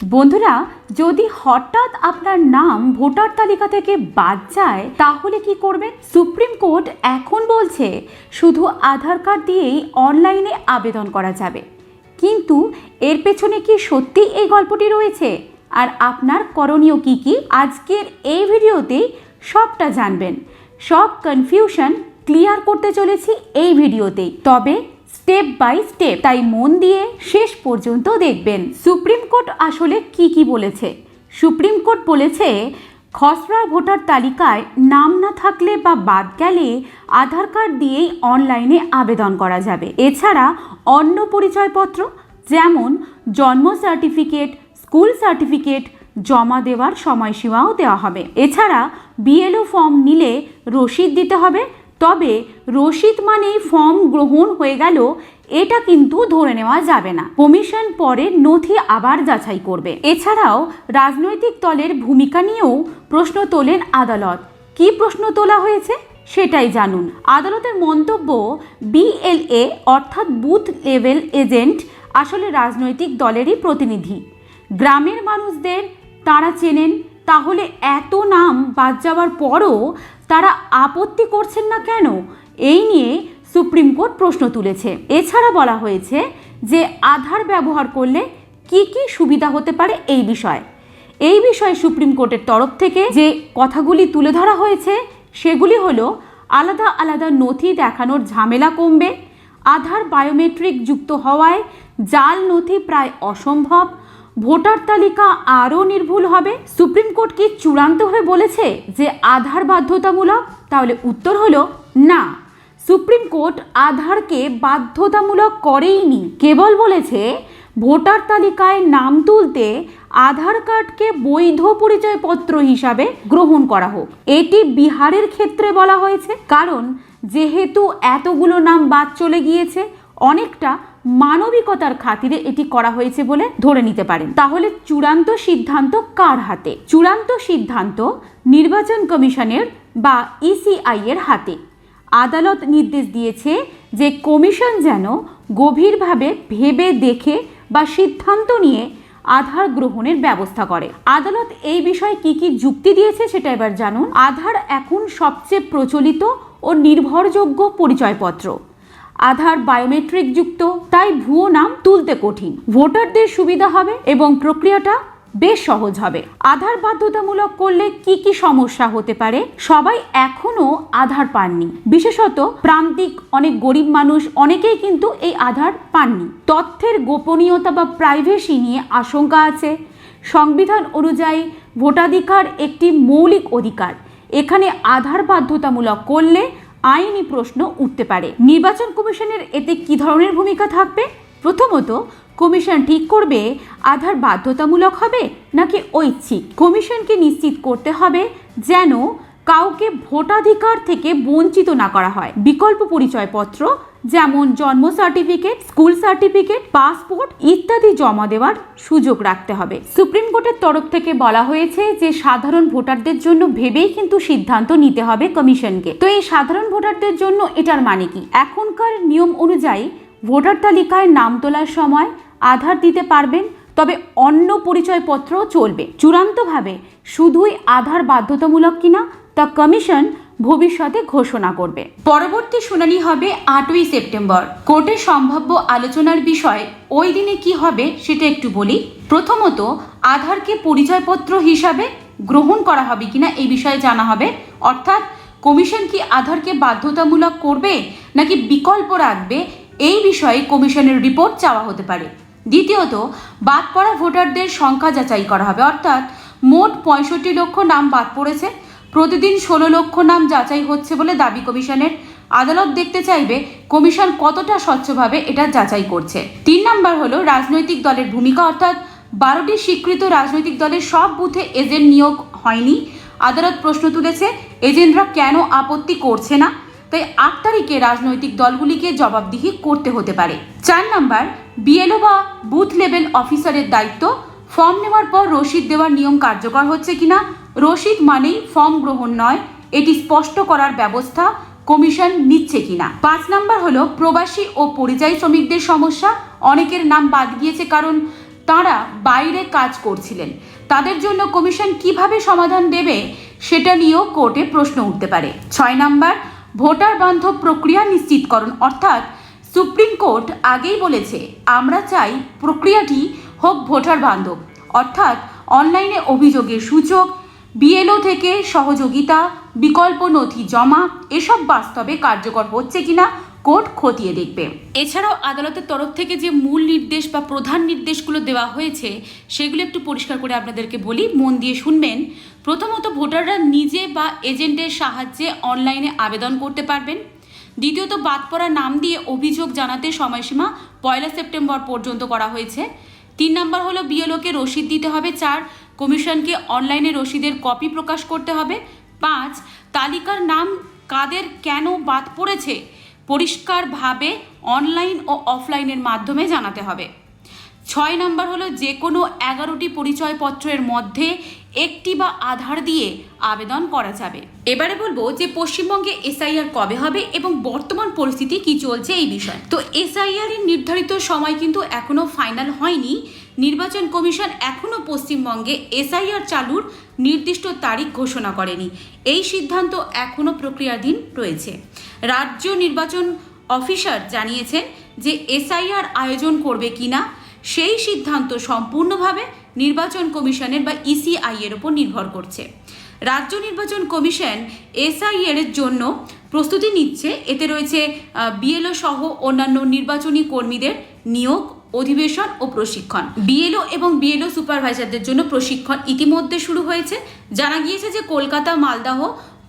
বন্ধুরা, যদি হঠাৎ আপনার নাম ভোটার তালিকা থেকে বাদ যায়, তাহলে কি করবেন? সুপ্রিম কোর্ট এখন বলছে, শুধু আধার কার্ড দিয়েই অনলাইনে আবেদন করা যাবে। কিন্তু এর পেছনে কি সত্যি এই গল্পটি রয়েছে? আর আপনার করণীয় কি কি? আজকের এই ভিডিওতেই সবটা জানবেন। সব কনফিউশন ক্লিয়ার করতে চলেছি এই ভিডিওতেই। তবে স্টেপ বাই স্টেপ তাই মন দিয়ে শেষ পর্যন্ত দেখবেন। সুপ্রিম কোর্ট আসলে কি কি বলেছে? সুপ্রিম কোর্ট বলেছে, খসড়া ভোটার তালিকায় নাম না থাকলে বা বাদ গেলে আধার কার্ড দিয়েই অনলাইনে আবেদন করা যাবে। এছাড়া অন্য পরিচয়পত্র, যেমন জন্ম সার্টিফিকেট, স্কুল সার্টিফিকেট জমা দেওয়ার সময়সীমাও দেওয়া হবে। এছাড়া বিএলও ফর্ম নিলে রসিদ দিতে হবে তবে রসিদ মানেই ফর্ম গ্রহণ হয়ে গেল, এটা কিন্তু ধরে নেওয়া যাবে না। কমিশন পরে নথি আবার যাচাই করবে। এছাড়াও রাজনৈতিক দলের ভূমিকা নিয়েও প্রশ্ন তোলেন আদালত। কি প্রশ্ন তোলা হয়েছে সেটাই জানুন। আদালতের মন্তব্য, বিএলএ অর্থাৎ বুথ লেভেল এজেন্ট আসলে রাজনৈতিক দলেরই প্রতিনিধি। গ্রামের মানুষদের তারা চেনেন, তাহলে এত নাম বাদ যাওয়ার পরও তারা আপত্তি করছেন না কেন? এই নিয়ে সুপ্রিম কোর্ট প্রশ্ন তুলেছে। এছাড়া বলা হয়েছে যে আধার ব্যবহার করলে কি কি সুবিধা হতে পারে এই বিষয়ে। এই বিষয়ে সুপ্রিম কোর্টের তরফ থেকে যে কথাগুলি তুলে ধরা হয়েছে, সেগুলি হলো আলাদা আলাদা নথি দেখানোর ঝামেলা কমবে, আধার বায়োমেট্রিক যুক্ত হওয়ায় জাল নথি প্রায় অসম্ভব ভোটার তালিকা আরও নির্ভুল হবে? সুপ্রিম কোর্ট কি চূড়ান্তভাবে বলেছে যে আধার বাধ্যতামূলক? তাহলে উত্তর হলো না। সুপ্রিম কোর্ট আধারকে বাধ্যতামূলক করেইনি। কেবল বলেছে ভোটার তালিকায় নাম তুলতে আধার কার্ডকে বৈধ পরিচয়পত্র হিসাবে গ্রহণ করা হোক। এটি বিহারের ক্ষেত্রে বলা হয়েছে। কারণ যেহেতু এতগুলো নাম বাদ চলে গিয়েছে, অনেকটা মানবিকতার খাতিরে এটি করা হয়েছে বলে ধরে নিতে পারেন। তাহলে চূড়ান্ত সিদ্ধান্ত কার হাতে? চূড়ান্ত সিদ্ধান্ত নির্বাচন কমিশনের বা ইসিআই এর হাতে। আদালত নির্দেশ দিয়েছে যে কমিশন যেন গভীরভাবে ভেবে দেখে বা সিদ্ধান্ত নিয়ে আধার গ্রহণের ব্যবস্থা করে। আদালত এই বিষয়ে কি কি যুক্তি দিয়েছে সেটা এবার জানুন। আধার এখন সবচেয়ে প্রচলিত ও নির্ভরযোগ্য পরিচয়পত্র। আধার বায়োমেট্রিক যুক্ত, তাই ভুয়ো নাম তুলতে কঠিন। ভোটারদের সুবিধা হবে এবং প্রক্রিয়াটা বেশ সহজ হবে। আধার বাধ্যতামূলক করলে কি কি সমস্যা হতে পারে? সবাই এখনও আধার পাননি। বিশেষত প্রান্তিক অনেক গরিব মানুষ অনেকেই কিন্তু এই আধার পাননি। তথ্যের গোপনীয়তা বা প্রাইভেসি নিয়ে আশঙ্কা আছে। সংবিধান অনুযায়ী ভোটাধিকার একটি মৌলিক অধিকার। এখানে আধার বাধ্যতামূলক করলে আইনি প্রশ্ন উঠতে পারে। নির্বাচন কমিশনের এতে কি ধরনের ভূমিকা থাকবে? প্রথমত, কমিশন ঠিক করবে আধার বাধ্যতামূলক হবে নাকি ঐচ্ছিক? কমিশনকে নিশ্চিত করতে হবে যেন কাউকে ভোটাধিকার থেকে বঞ্চিত না করা হয়। বিকল্প পরিচয়পত্র যেমন জন্ম সার্টিফিকেট, স্কুল সার্টিফিকেট, পাসপোর্ট ইত্যাদি জমা দেওয়ার সুযোগ রাখতে হবে। সুপ্রিম কোর্টের তরফ থেকে বলা হয়েছে যে, সাধারণ ভোটারদের জন্য ভেবেই কিন্তু সিদ্ধান্ত নিতে হবে কমিশনকে। তো এই সাধারণ ভোটারদের জন্য এটার মানে কি? এখনকার নিয়ম অনুযায়ী ভোটার তালিকায় নাম তোলার সময় আধার দিতে পারবেন, তবে অন্য পরিচয়পত্রও চলবে। চূড়ান্তভাবে শুধুই আধার বাধ্যতামূলক কিনা তা কমিশন ভবিষ্যতে ঘোষণা করবে। পরবর্তী শুনানি হবে আটই সেপ্টেম্বর। কোর্টে সম্ভাব্য আলোচনার বিষয় ওই দিনে কি হবে সেটা একটু বলি। প্রথমত, আধারকে পরিচয়পত্র হিসাবে গ্রহণ করা হবে কিনা এই বিষয়ে জানা হবে। অর্থাৎ, কমিশন কি আধারকে বাধ্যতামূলক করবে নাকি বিকল্প রাখবে এই বিষয়ে কমিশনের রিপোর্ট চাওয়া হতে পারে। দ্বিতীয়ত, বাদ পড়া ভোটারদের সংখ্যা যাচাই করা হবে। অর্থাৎ, মোট পঁয়ষট্টি লক্ষ নাম বাদ পড়েছে। প্রতিদিন ষোলো লক্ষ নাম যাচাই হচ্ছে বলে দাবি কমিশনের। আদালত দেখতে চাইবে কমিশন কতটা স্বচ্ছভাবে এটা যাচাই করছে। তিন নম্বর হলো রাজনৈতিক দলের ভূমিকা, অর্থাৎ বারোটি স্বীকৃত রাজনৈতিক দলের সব বুথে এজেন্ট নিয়োগ হয়নি। আদালত প্রশ্ন তুলেছে, এজেন্টরা কেন আপত্তি করছে না? তাই আট তারিখে রাজনৈতিক দলগুলিকে জবাবদিহি করতে হতে পারে। চার নাম্বার, বিএলও বা বুথ লেভেল অফিসারের দায়িত্ব ফর্ম নেওয়ার পর রসিদ দেওয়ার নিয়ম কার্যকর হচ্ছে কিনা? রসিদ মানেই ফর্ম গ্রহণ নয়, এটি স্পষ্ট করার ব্যবস্থা কমিশন নিচ্ছে কিনা? পাঁচ নাম্বার হলো, প্রবাসী ও পরিযায়ী শ্রমিকদের সমস্যা, অনেকের নাম বাদ গিয়েছে কারণ তারা বাইরে কাজ করছিলেন। তাদের জন্য কমিশন কীভাবে সমাধান দেবে, সেটা নিয়েও কোর্টে প্রশ্ন উঠতে পারে। ছয় নাম্বার, ভোটার বান্ধব প্রক্রিয়া নিশ্চিতকরণ। অর্থাৎ সুপ্রিম কোর্ট আগেই বলেছে, আমরা চাই প্রক্রিয়াটি হোক ভোটার বান্ধব। অর্থাৎ অনলাইনে অভিযোগের সূচক, বিএলও থেকে সহযোগিতা, বিকল্প নথি জমা, এসব বাস্তবে কার্যকর হচ্ছে কিনা কোর্ট খতিয়ে দেখবে। এছাড়াও আদালতের তরফ থেকে যে মূল নির্দেশ বা প্রধান নির্দেশগুলো দেওয়া হয়েছে, সেগুলো একটু পরিষ্কার করে আপনাদেরকে বলি, মন দিয়ে শুনবেন। প্রথমত ভোটাররা নিজে বা এজেন্টের সাহায্যে অনলাইনে আবেদন করতে পারবেন। দ্বিতীয়ত বাদ পড়া নাম দিয়ে অভিযোগ জানাতে সময়সীমা পয়লা সেপ্টেম্বর পর্যন্ত করা হয়েছে। তিন নম্বর হলো বিএলওকে রসিদ দিতে হবে, চার, কমিশনকে অনলাইনে রসিদের কপি প্রকাশ করতে হবে, পাঁচ, তালিকার নাম কাদের কেন বাদ পড়েছে, পরিষ্কারভাবে অনলাইন ও অফলাইনের মাধ্যমে জানাতে হবে। ছয় নাম্বার হলো যে কোনো এগারোটি পরিচয়পত্রের মধ্যে একটি বা আধার দিয়ে আবেদন করা যাবে। এবারে বলব যে পশ্চিমবঙ্গে এসআইআর কবে হবে এবং বর্তমান পরিস্থিতি কি চলছে এই বিষয়ে। তো এসআইআর এর নির্ধারিত সময় কিন্তু এখনও ফাইনাল হয়নি। নির্বাচন কমিশন এখনও পশ্চিমবঙ্গে এসআইআর চালুর নির্দিষ্ট তারিখ ঘোষণা করেনি। এই সিদ্ধান্ত এখনও প্রক্রিয়াধীন রয়েছে। রাজ্য নির্বাচন অফিসার জানিয়েছেন যে এসআইআর আয়োজন করবে কিনা সেই সিদ্ধান্ত সম্পূর্ণভাবে নির্বাচন কমিশনের বা ইসিআই এর উপর নির্ভর করছে। রাজ্য নির্বাচন কমিশন এসআইএর জন্য প্রস্তুতি নিচ্ছে। এতে রয়েছে বিএলও সহ অন্যান্য নির্বাচনী কর্মীদের নিয়োগ, অধিবেশন ও প্রশিক্ষণ। বিএলও এবং বিএলও সুপারভাইজারদের জন্য প্রশিক্ষণ ইতিমধ্যে শুরু হয়েছে। জানা গিয়েছে যে কলকাতা, মালদাহ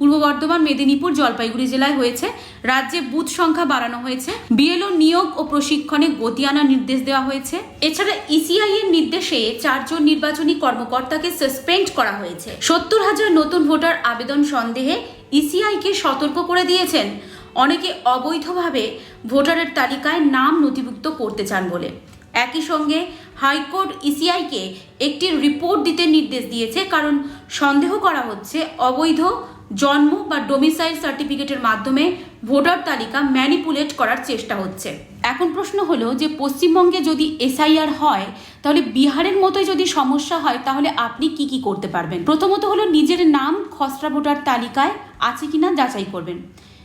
পূর্ব বর্ধমান, মেদিনীপুর, জলপাইগুড়ি জেলায় হয়েছে। রাজ্যে বুথ সংখ্যা বাড়ানো হয়েছে। বিএলও নিয়োগ ও প্রশিক্ষণে গতি আনার নির্দেশ দেওয়া হয়েছে। এছাড়া ইসিআই এর নির্দেশে চারজন নির্বাচনী কর্মকর্তাকে সাসপেন্ড করা হয়েছে। সত্তর হাজার নতুন ভোটার আবেদন সন্দেহে ইসিআইকে সতর্ক করে দিয়েছেন। অনেকে অবৈধভাবে ভোটারের তালিকায় নাম নথিভুক্ত করতে চান বলে। একই সঙ্গে হাইকোর্ট ইসিআইকে একটি রিপোর্ট দিতে নির্দেশ দিয়েছে, কারণ সন্দেহ করা হচ্ছে অবৈধ জন্ম বা ডোমিসাইল সার্টিফিকেটের মাধ্যমে ভোটার তালিকা ম্যানিপুলেট করার চেষ্টা হচ্ছে। এখন প্রশ্ন হলো যে পশ্চিমবঙ্গে যদি এসআইআর হয়, তাহলে বিহারের মতোই যদি সমস্যা হয়, তাহলে আপনি কি কি করতে পারবেন? প্রথমত হলো নিজের নাম খসড়া ভোটার তালিকায় আছে কিনা যাচাই করবেন।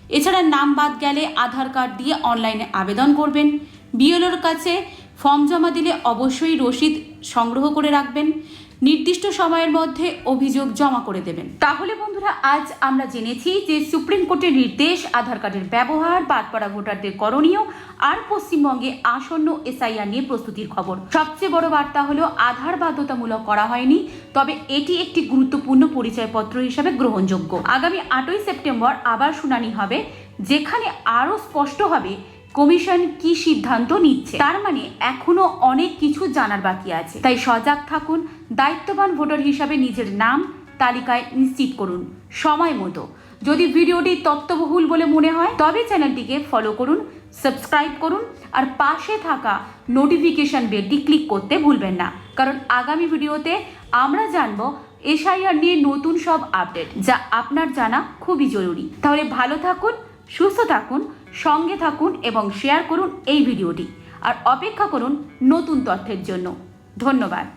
এছাড়া নাম বাদ গেলে আধার কার্ড দিয়ে অনলাইনে আবেদন করবেন। বিএলওর কাছে ফর্ম জমা দিলে অবশ্যই রসিদ সংগ্রহ করে রাখবেন। নির্দিষ্ট সময়ের মধ্যে অভিযোগ জমা করে দেবেন। তাহলে বন্ধুরা, আজ আমরা জেনেছি যে সুপ্রিম কোর্টের নির্দেশ, আধার কার্ডের ব্যবহার বাদ পড়া ভোটারদের করণীয় আর পশ্চিমবঙ্গে আসন্ন এসআইআর নিয়ে প্রস্তুতির খবর। সবচেয়ে বড় বার্তা হলো, আধার বাধ্যতামূলক করা হয়নি, তবে এটি একটি গুরুত্বপূর্ণ পরিচয়পত্র হিসাবে গ্রহণযোগ্য। আগামী আটই সেপ্টেম্বর আবার শুনানি হবে, যেখানে আরও স্পষ্ট হবে কমিশন কি সিদ্ধান্ত নিচ্ছে? তার মানে এখনও অনেক কিছু জানার বাকি আছে। তাই সজাগ থাকুন, দায়িত্ববান ভোটার হিসাবে নিজের নাম তালিকায় নিশ্চিত করুন। সময় মতো। যদি ভিডিওটি তত্ত্ববহুল বলে মনে হয়, তবে চ্যানেলটিকে ফলো করুন, সাবস্ক্রাইব করুন আর পাশে থাকা নোটিফিকেশন বেলটি ক্লিক করতে ভুলবেন না। কারণ আগামী ভিডিওতে আমরা জানব এসআইআর নিয়ে নতুন সব আপডেট, যা আপনার জানা খুবই জরুরি। তাহলে ভালো থাকুন, সুস্থ থাকুন সঙ্গে থাকুন এবং শেয়ার করুন এই ভিডিওটি। আর অপেক্ষা করুন নতুন তথ্যের জন্য। ধন্যবাদ।